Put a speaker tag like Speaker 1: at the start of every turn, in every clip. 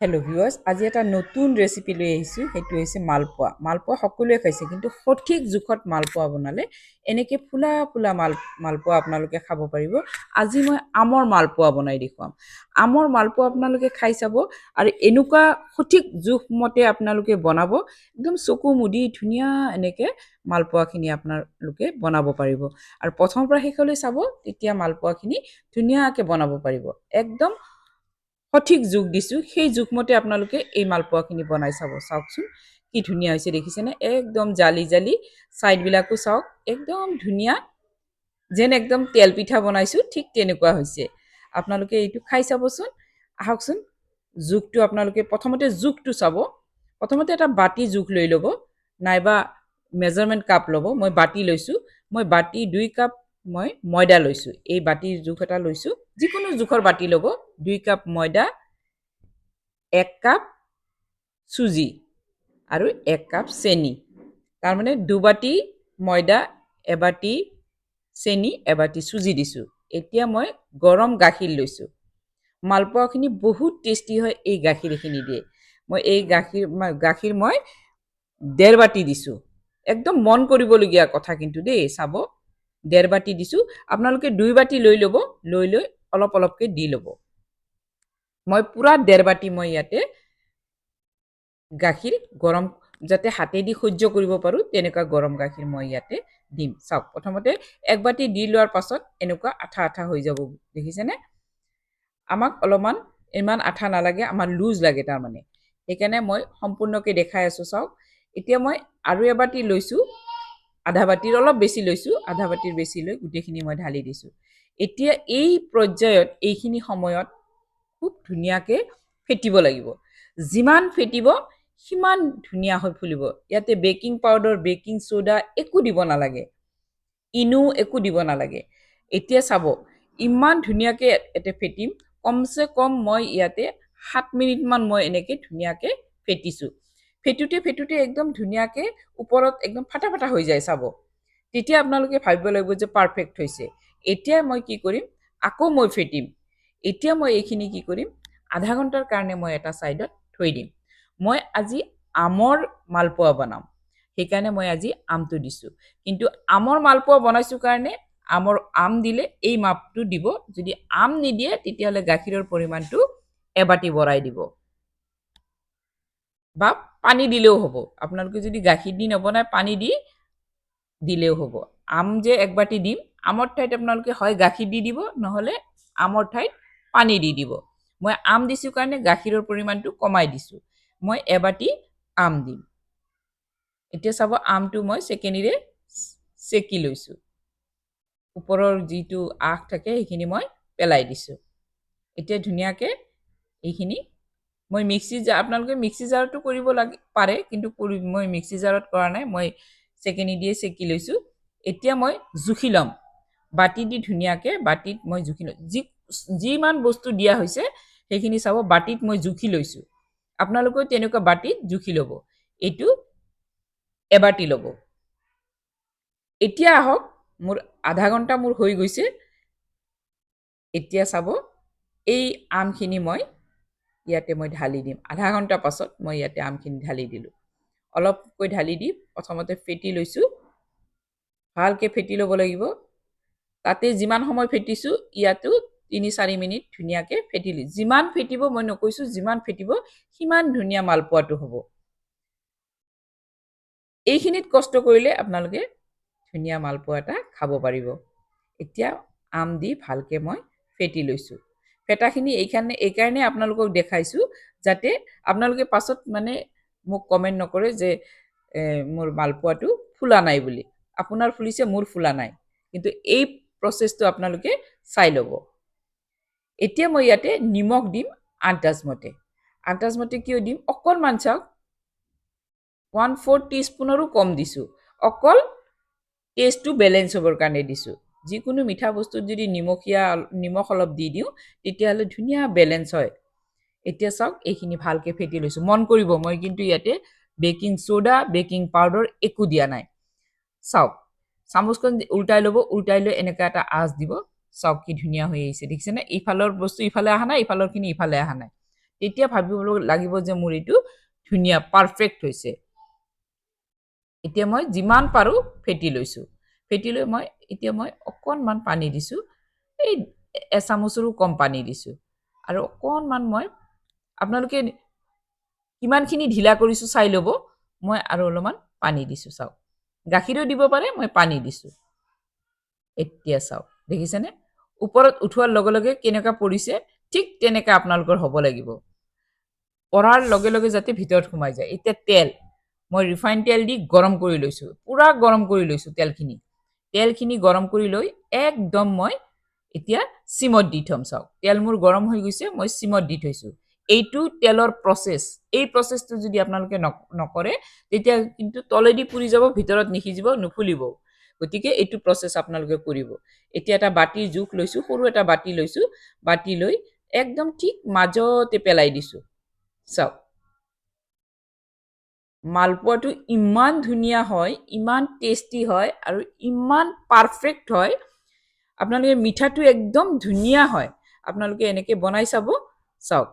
Speaker 1: Hello' viewers আজি এটা নতুন ৰেচিপি লৈ আহিছোঁ। সেইটো হৈছে মালপোৱা। মালপোৱা সকলোৱে খাইছে কিন্তু সঠিক জোখত মালপোৱা বনালে এনেকৈ ফুলা ফুলা মাল মালপোৱা আপোনালোকে খাব পাৰিব। আজি মই আমৰ মালপোৱা বনাই দেখুৱাম। আমৰ মালপোৱা আপোনালোকে খাই চাব আৰু এনেকুৱা সঠিক জোখমতে আপোনালোকে বনাব। একদম চকু মুদি ধুনীয়া এনেকৈ মালপোৱাখিনি আপোনালোকে বনাব পাৰিব। আৰু প্ৰথমৰ পৰা শেষলৈ চাব তেতিয়া মালপোৱাখিনি ধুনীয়াকৈ বনাব পাৰিব। একদম সঠিক জোখ দিছোঁ, সেই জোখমতে আপোনালোকে এই মালপোৱাখিনি বনাই চাব। চাওকচোন, কি ধুনীয়া হৈছে, দেখিছেনে? একদম জালি জালি ছাইডবিলাকো চাওক, একদম ধুনীয়া। যেন একদম তেল পিঠা বনাইছোঁ, ঠিক তেনেকুৱা হৈছে। আপোনালোকে এইটো খাই চাবচোন। আহকচোন জোখটো আপোনালোকে, প্ৰথমতে জোখটো চাব। প্ৰথমতে এটা বাতি জোখ লৈ ল'ব, নাইবা মেজাৰমেণ্ট কাপ ল'ব। মই বাতি লৈছোঁ, মই বাতি দুই কাপ মই ময়দা লৈছোঁ। এই বাতিৰ জোখ এটা লৈছোঁ। যিকোনো জোখৰ বাতি ল'ব। দুই কাপ ময়দা, এক কাপ চুজি আৰু এক কাপ চেনি। তাৰমানে দুবাতি ময়দা, এবাতি চেনি, এবাতি চুজি দিছোঁ। এতিয়া মই গৰম গাখীৰ লৈছোঁ। মালপোৱাখিনি বহুত টেষ্টি হয় এই গাখীৰখিনি দিয়ে। মই এই গাখীৰ গাখীৰ মই ডেৰ বাতি দিছোঁ। একদম মন কৰিবলগীয়া কথা কিন্তু দেই, চাব। ডেৰ বাতি দিছোঁ, আপোনালোকে দুই বাতি লৈ ল'ব, লৈ লৈ অলপ অলপকৈ দি ল'ব। মই পূৰা ডেৰ বাতি মই ইয়াতে গাখীৰ গৰম, যাতে হাতেদি সহ্য কৰিব পাৰোঁ, তেনেকুৱা গৰম গাখীৰ মই ইয়াতে দিম। চাওক, প্ৰথমতে এক বাতি দি লোৱাৰ পাছত এনেকুৱা আঠা আঠা হৈ যাব, দেখিছেনে? আমাক অলপমান, ইমান আঠা নালাগে, আমাৰ লুজ লাগে তাৰমানে। সেইকাৰণে মই সম্পূৰ্ণকৈ দেখাই আছোঁ, চাওক। এতিয়া মই আৰু এবাতি লৈছোঁ। আধা বাতিৰ অলপ বেছি লৈছোঁ, আধা বাতিৰ বেছি লৈ গোটেইখিনি মই ঢালি দিছোঁ। এতিয়া এই পৰ্যায়ত, এইখিনি সময়ত খুব ধুনীয়াকৈ ফেটিব লাগিব। যিমান ফেটিব, সিমান ধুনীয়া হৈ ফুলিব। ইয়াতে বেকিং পাউডাৰ, বেকিং চ'ডা একো দিব নালাগে। ইনো একো দিব নালাগে। এতিয়া চাব, ইমান ধুনীয়াকৈ ইয়াতে ফেটিম। কমচে কম মই ইয়াতে সাত মিনিটমান মই এনেকৈ ধুনীয়াকৈ ফেটিছোঁ। ফেটোতে ফেটোতে একদম ধুনীয়াকৈ ওপৰত একদম ফাটা ফাটা হৈ যায় চাব। তেতিয়া আপোনালোকে ভাবিব লাগিব যে পাৰফেক্ট হৈছে। এতিয়া মই কি কৰিম? আকৌ মই ফেটিম। এতিয়া মই এইখিনি কি কৰিম? আধা ঘণ্টাৰ কাৰণে মই এটা ছাইডত থৈ দিম। মই আজি আমৰ মালপোৱা বনাম। সেইকাৰণে মই আজি আমটো দিছোঁ। কিন্তু আমৰ মালপোৱা বনাইছোঁ কাৰণে আমৰ আম দিলে এই মাপটো দিব। যদি আম নিদিয়ে, তেতিয়াহ'লে গাখীৰৰ পৰিমাণটো এবাটি বঢ়াই দিব। বা পানী দিলেও হ'ব। আপোনালোকে যদি গাখীৰ দি নবনায়, পানী দি দিলেও হ'ব। আম যে এক বাতি দিম, আমৰ ঠাইত আপোনালোকে হয় গাখীৰ দি দিব, নহ'লে আমৰ ঠাইত পানী দি দিব। মই আম দিছোঁ কাৰণে গাখীৰৰ পৰিমাণটো কমাই দিছোঁ। মই এবাটি আম দিম। এতিয়া চাব, আমটো মই চেকেনিৰে চেকি লৈছোঁ। ওপৰৰ যিটো আখ থাকে, সেইখিনি মই পেলাই দিছোঁ। এতিয়া ধুনীয়াকৈ এইখিনি মই মিক্সি জাৰ, আপোনালোকে মিক্সি জাৰতো কৰিব লাগে, পাৰে, কিন্তু কৰি, মই মিক্সি জাৰত কৰা নাই, মই চেকেনি দিয়ে চেকি লৈছোঁ। এতিয়া মই জুখি ল'ম। বাতি দি ধুনীয়াকৈ বাতিত মই জুখি লওঁ যি, যিমান বস্তু দিয়া হৈছে, সেইখিনি চাব বাতিত মই জুখি লৈছোঁ। আপোনালোকেও তেনেকুৱা বাতিত জুখি ল'ব। এইটো এবাতি ল'ব। এতিয়া আহক, মোৰ আধা ঘণ্টা মোৰ হৈ গৈছে। এতিয়া চাব, এই আমখিনি মই ইয়াতে মই ঢালি দিম। আধা ঘণ্টাৰ পাছত মই ইয়াতে আমখিনি ঢালি দিলোঁ। অলপকৈ ঢালি দি প্ৰথমতে ফেটি লৈছোঁ। ভালকৈ ফেটি ল'ব লাগিব। তাতে যিমান সময় ফেটিছোঁ ইয়াতো তিনি চাৰি মিনিট ধুনীয়াকৈ ফেটিলি যিমান ফেটিব মই নকৈছোঁ যিমান ফেটিব সিমান ধুনীয়া মালপোৱাটো হ'ব। এইখিনিত কষ্ট কৰিলে আপোনালোকে ধুনীয়া মালপোৱা এটা খাব পাৰিব। এতিয়া আম দি ভালকৈ মই ফেটি লৈছোঁ। ফেটাখিনি এইকাৰণে এইকাৰণে আপোনালোকক দেখাইছোঁ, যাতে আপোনালোকে পাছত মানে মোক কমেণ্ট নকৰে যে মোৰ মালপোৱাটো ফুলা নাই বুলি। আপোনাৰ ফুলিছে, মোৰ ফুলা নাই। কিন্তু এই প্ৰচেছটো আপোনালোকে চাই ল'ব। এতিয়া মই ইয়াতে নিমখ দিম আন্তাজমতে আন্তাজমতে কিয় দিম? অকণমান চাওক ওৱান ফ'ৰ টিস্পুনৰো কম দিছোঁ। অকল টেষ্টটো বেলেঞ্চ হ'বৰ কাৰণে দিছোঁ। যিকোনো মিঠা বস্তুত যদি নিমখীয়া নিমখ অলপ দি দিওঁ তেতিয়াহ'লে ধুনীয়া বেলেঞ্চ হয়। এতিয়া চাওক এইখিনি ভালকৈ ফেটি লৈছোঁ। মন কৰিব মই কিন্তু ইয়াতে বেকিং চ'ডা বেকিং পাউডাৰ একো দিয়া নাই। চাওক চামুচখন উল্টাই ল'ব উল্টাই লৈ এনেকুৱা এটা আঁচ দিব। চাওক কি ধুনীয়া হৈ আহিছে দেখিছেনে ইফালৰ বস্তু ইফালে অহা নাই ইফালৰখিনি ইফালে অহা নাই। তেতিয়া ভাবিব লাগিব যে মোৰ এইটো ধুনীয়া পাৰফেক্ট হৈছে। এতিয়া মই যিমান পাৰোঁ ফেটি লৈছোঁ। ফেটি লৈ মই, এতিয়া মই অকণমান পানী দিছোঁ। এই এচামুচৰো কম পানী দিছোঁ। আৰু অকণমান মই আপোনালোকে কিমানখিনি ঢিলা কৰিছোঁ চাই ল'ব। মই আৰু অলপমান পানী দিছোঁ, চাওক। গাখীৰো দিব পাৰে, মই পানী দিছোঁ। এতিয়া চাওক, দেখিছেনে? ওপৰত উঠোৱাৰ লগে লগে কেনেকুৱা পৰিছে, ঠিক তেনেকৈ আপোনালোকৰ হ'ব লাগিব। পৰাৰ লগে লগে যাতে ভিতৰত সোমাই যায়। এতিয়া তেল, মই ৰিফাইন তেল দি গৰম কৰি লৈছোঁ। পূৰা গৰম কৰি লৈছোঁ তেলখিনি। তেলখিনি গৰম কৰি লৈ একদম মই এতিয়া চিমত দি থ'ম, চাওক। তেল মোৰ গৰম হৈ গৈছে, মই চিমত দি থৈছোঁ। এইটো তেলৰ প্ৰচেছ এই প্ৰচেছটো যদি আপোনালোকে নক- নকৰে, তেতিয়া কিন্তু তলেদি পুৰি যাব, ভিতৰত নিসিজিব, নুফুলিব। গতিকে এইটো প্ৰচেছ আপোনালোকে কৰিব। এতিয়া এটা বাতিৰ জোখ লৈছোঁ, সৰু এটা বাতি লৈছোঁ বাতি লৈ একদম ঠিক মাজতে পেলাই দিছোঁ। চাওক। মালপোৱাটো ইমান ধুনীয়া হয়, ইমান টেষ্টি হয় আৰু ইমান পাৰফেক্ট হয়। আপোনালোকে মিঠাটো একদম ধুনীয়া হয়। আপোনালোকে এনেকৈ বনাই চাব। চাওক,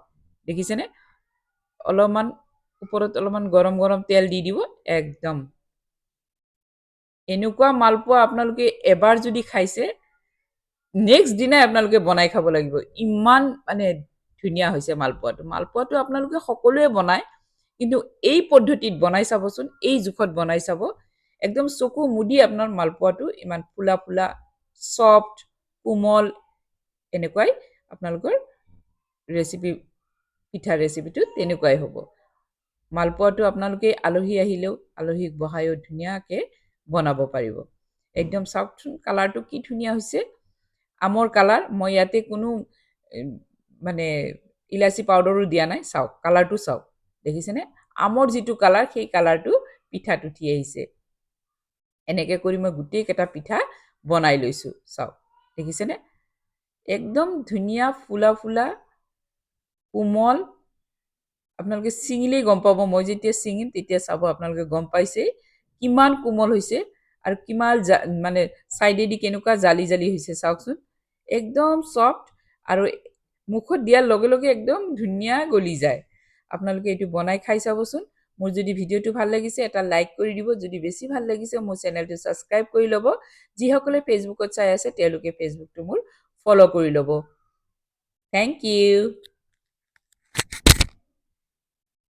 Speaker 1: দেখিছেনে? অলপমান ওপৰত অলপমান গৰম গৰম তেল দি দিব, একদম। এনেকুৱা মালপোৱা আপোনালোকে এবাৰ যদি খাইছে নেক্সট দিনাই আপোনালোকে বনাই খাব লাগিব। ইমান মানে ধুনীয়া হৈছে মালপোৱাটো। মালপোৱাটো আপোনালোকে সকলোৱে বনায়। কিন্তু এই পদ্ধতিত বনাই চাবচোন, এই জোখত বনাই চাব। একদম চকু মুদি আপোনাৰ মালপোৱাটো ইমান ফুলা ফুলা, চফ্ট, কোমল, এনেকুৱাই আপোনালোকৰ ৰেচিপি পিঠা ৰেচিপিটো তেনেকুৱাই হ'ব। মালপোৱাটো আপোনালোকে আলহী আহিলেও, আলহীক বহায়ো ধুনীয়াকৈ বনাব পাৰিব। একদম চাওকচোন কালাৰটো কি ধুনীয়া হৈছে। আমৰ কালাৰ মই ইয়াতে কোনো মানে ইলাচি পাউডাৰো দিয়া নাই, চাওক কালাৰটো চাওক। দেখিছেনে? আমৰ যিটো কালাৰ সেই কালাৰটো পিঠাত উঠি আহিছে। এনেকৈ কৰি মই গোটেইকেইটা পিঠা বনাই লৈছোঁ, চাওক। দেখিছেনে? একদম ধুনীয়া, ফুলা ফুলা, কোমল। আপোনালোকে ছিঙিলেই গম পাব। মই যেতিয়া ছিঙিম, তেতিয়া চাব আপোনালোকে গম পাইছেই কিমান কোমল হৈছে আৰু কিমান জা মানে ছাইডেদি কেনেকুৱা জালি জালি হৈছে। চাওকচোন। একদম চফ্ট আৰু মুখত দিয়াৰ লগে লগে একদম ধুনীয়া গলি যায়। আপোনালোকে এইটো বনাই খাই চাবচোন মোৰ যদি ভিডিঅ'টো ভালো লাগিছে, এটা লাইক কৰি দিব। যদি বেছি ভালো লাগিছে, মোৰ চেনেলটো ছাবস্ক্ৰাইব কৰি ল'ব। যিসকলে ফেচবুকত চাই আছে, তেওঁলোকে ফেচবুকটো মোৰ ফ'ল' কৰি ল'ব। Thank you